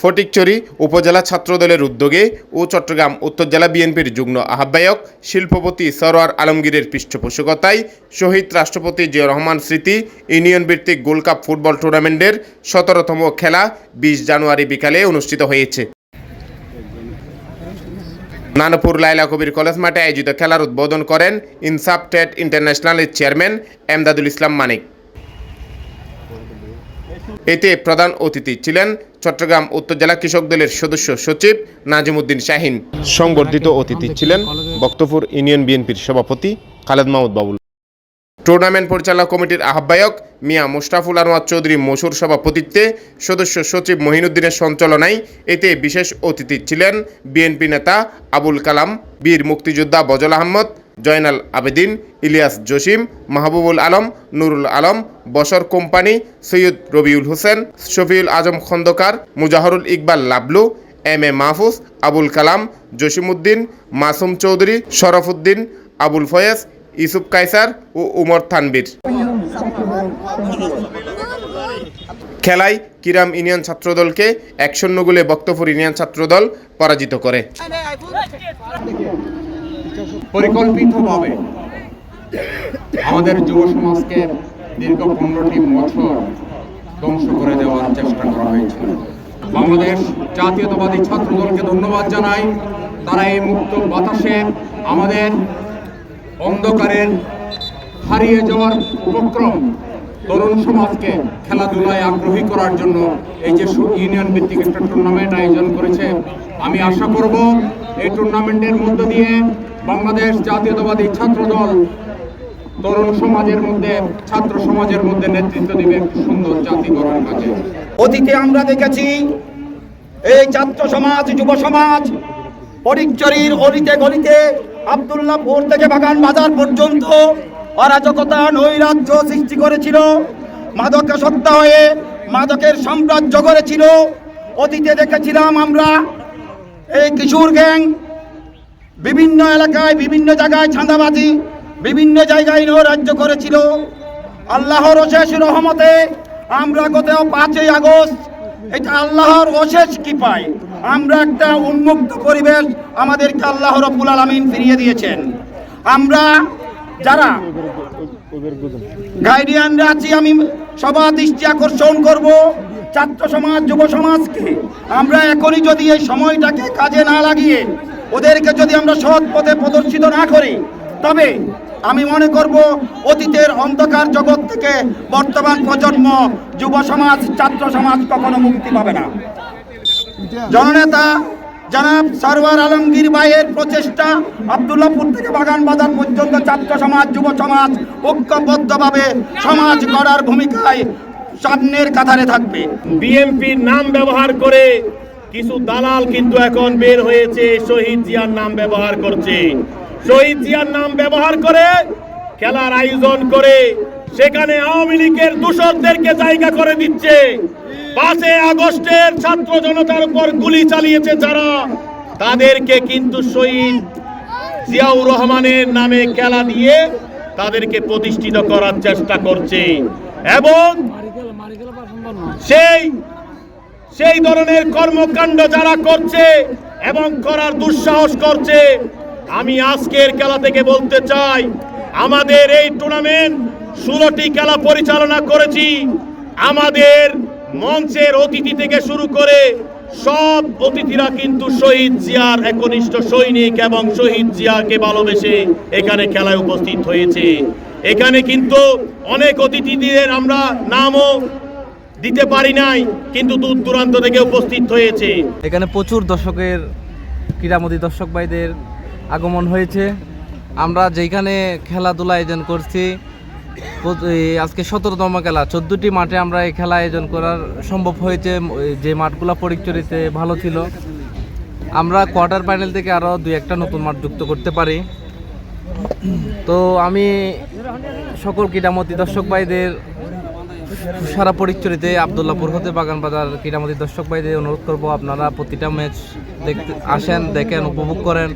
ফটিকচুরি উপজেলা ছাত্রদলের উদ্যোগে ও চট্টগ্রাম উত্তর জেলা বিএনপির যুগ্ম আহ্বায়ক শিল্পপতি সরোয়ার আলমগীরের পৃষ্ঠপোষকতায় শহীদ রাষ্ট্রপতি জিয়া রহমান স্মৃতি ইউনিয়ন ভিত্তিক গোল্ড কাপ ফুটবল টুর্নামেন্টের সতেরোতম খেলা বিশ জানুয়ারি বিকালে অনুষ্ঠিত হয়েছে। নানপুর লাইলা কবির কলেজ মাঠে আয়োজিত খেলার উদ্বোধন করেন ইনসাফ টেট ইন্টারন্যাশনালের চেয়ারম্যান এমদাদুল ইসলাম মানিক। এতে প্রধান অতিথি ছিলেন চট্টগ্রাম উত্তর জেলা কৃষক দলের সদস্য সচিব নাজিমুদ্দিন শাহিন। সংবর্ধিত অতিথি ছিলেন বক্তপুর ইউনিয়ন বিএনপির সভাপতি খালেদ মাহমুদ বাবুল। টুর্নামেন্ট পরিচালনা কমিটির আহ্বায়ক মিয়া মুস্তাফুল আনোয়ার চৌধুরী মসুর সভাপতিত্বে সদস্য সচিব মহিনুদ্দিনের সঞ্চালনায় এতে বিশেষ অতিথি ছিলেন বিএনপি নেতা আবুল কালাম বীর মুক্তিযোদ্ধা Bazal Ahmed Joynal Abedin, Ilias Jasim, Mahbubul Alam, Nurul Alam, Bashar company, Syed Rabiul Hossain, Shafiul Azam Khandakar, Mujaharul Iqbal Lablu, M A Mahfuz, Abul Kalam, Jasimuddin, Masum Chowdhury Sharafuddin Abul Foyez Yusuf Kaiser ও উমর থানবীর খেলায় কিরাম union ছাত্রদলকে এক শূন্য গোলে Baktapur union ছাত্রদল পরাজিত করে। পরিকল্পিতভাবে আমাদের যুব সমাজকে দীর্ঘ পনেরোটি বছর ধ্বংস করে দেওয়ার চেষ্টা করা হয়েছিল বাংলাদেশ জাতীয়তাবাদী ছাত্রদলকে ধন্যবাদ জানাই। তারা এই মুক্ত বাতাসে আমাদের অন্ধকারের হারিয়ে যাওয়ার উপক্রম তরুণ সমাজকে খেলাধুলায় আগ্রহী করার জন্য এই যে ইউনিয়ন ভিত্তিক একটা টুর্নামেন্ট আয়োজন করেছে। আমি আশা করব এই টুর্নামেন্টের মধ্য দিয়ে বাংলাদেশ জাতীয়তাবাদী ছাত্রদল তরুণ সমাজের মধ্যে, ছাত্র সমাজের মধ্যে নেতৃত্ব দিবে সুন্দর জাতি গড়ার কাজে। অতীতে আমরা দেখেছি এই ছাত্র সমাজ, যুব সমাজ, পরিচরির অলিতে গলিতে আবদুল্লাহপুর থেকে বাগান বাজার পর্যন্ত অরাজকতা, নৈরাজ্য সৃষ্টি করেছিল। মাদকাসক্ত হয়ে মাদকের সাম্রাজ্য করেছিল অতীতে দেখেছিলাম আমরা এই কিশোর গ্যাং বিভিন্ন এলাকায়, বিভিন্ন জায়গায় ছাঁদাবাজি বিভিন্ন জায়গায় রাজ্য করেছিল। আল্লাহর অশেষ রহমতে আমরা গত পাঁচই আগস্ট, এটা আল্লাহর অশেষ কি পাই আমরা একটা উন্মুক্ত পরিবেশ আমাদেরকে আল্লাহ রব্বুল আলমিন ফিরিয়ে দিয়েছেন। আমরা যারা গাইডিয়ানরা আছি, আমি সবার দৃষ্টি আকর্ষণ করব ছাত্র সমাজ, যুব সমাজকে। আমরা এখনই যদি এই সময়টাকে কাজে না লাগিয়ে ওদেরকে যদি আমরা সৎ পথে প্রদর্শিত না করি, তবে আমি মনে করব অতীতের অন্ধকার জগৎ থেকে বর্তমান প্রজন্ম যুব সমাজ, ছাত্র সমাজ কখনো মুক্তি পাবে না। জননেতা জনাব সরওয়ার আলমগীর ভাইয়ের প্রচেষ্টা আবদুল্লাপুর থেকে বাগান বাজার পর্যন্ত ছাত্র সমাজ, যুব সমাজ ঐক্যবদ্ধভাবে সমাজ গড়ার ভূমিকায় সামনের কাতারে থাকবে। বিএনপির নাম ব্যবহার করে কিছু দালাল কিন্তু এখন বের হয়েছে, শহীদ জিয়ার নাম ব্যবহার করছে। শহীদ জিয়ার নাম ব্যবহার করে খেলার আয়োজন করে, সেখানে আওয়ামী লীগের দূষকদেরকে জায়গা করে দিচ্ছে। পাঁচে আগস্টের ছাত্র জনতার উপর গুলি চালিয়েছে যারা, তাদেরকে কিন্তু শহীদ জিয়াউর রহমানের নামে খেলা দিয়ে তাদেরকে প্রতিষ্ঠিত করার চেষ্টা করছে। এবং সেই সেই ধরনের কর্মকাণ্ড যারা করছে এবং করার দুঃসাহস করছে, আমি আজকের খেলা থেকে বলতে চাই, আমাদের এই টুর্নামেন্ট ষোলোটি খেলা পরিচালনা করেছি। আমাদের মঞ্চের অতিথি থেকে শুরু করে সব অতিথিরা কিন্তু শহীদ জিয়ার একনিষ্ঠ সৈনিক এবং শহীদ জিয়াকে ভালোবেসে এখানে খেলায় উপস্থিত হয়েছে। এখানে কিন্তু অনেক অতিথিদের আমরা নামও দিতে পারি নাই, কিন্তু দূর দূরান্ত থেকে উপস্থিত হয়েছে। এখানে প্রচুর দর্শকের, ক্রীড়ামোদী দর্শক ভাইদের আগমন হয়েছে। আমরা যেখানে খেলাধুলা আয়োজন করছি আজকে সতেরোতম খেলা, চোদ্দোটি মাঠে আমরা এই খেলা আয়োজন করার সম্ভব হয়েছে যে মাঠগুলো পরিচরিতে ভালো ছিল। আমরা কোয়ার্টার ফাইনাল থেকে আরও দুই একটা নতুন মাঠ যুক্ত করতে পারি। তো আমি সকল ক্রীড়ামতী দর্শক ভাইদের সারা পরিচরিতে আবদুল্লাপুর হতে বাগান বাজার ক্রীড়ামতি দর্শক ভাইদের অনুরোধ করব, আপনারা প্রতিটা ম্যাচ দেখতে আসেন, দেখেন, উপভোগ করেন।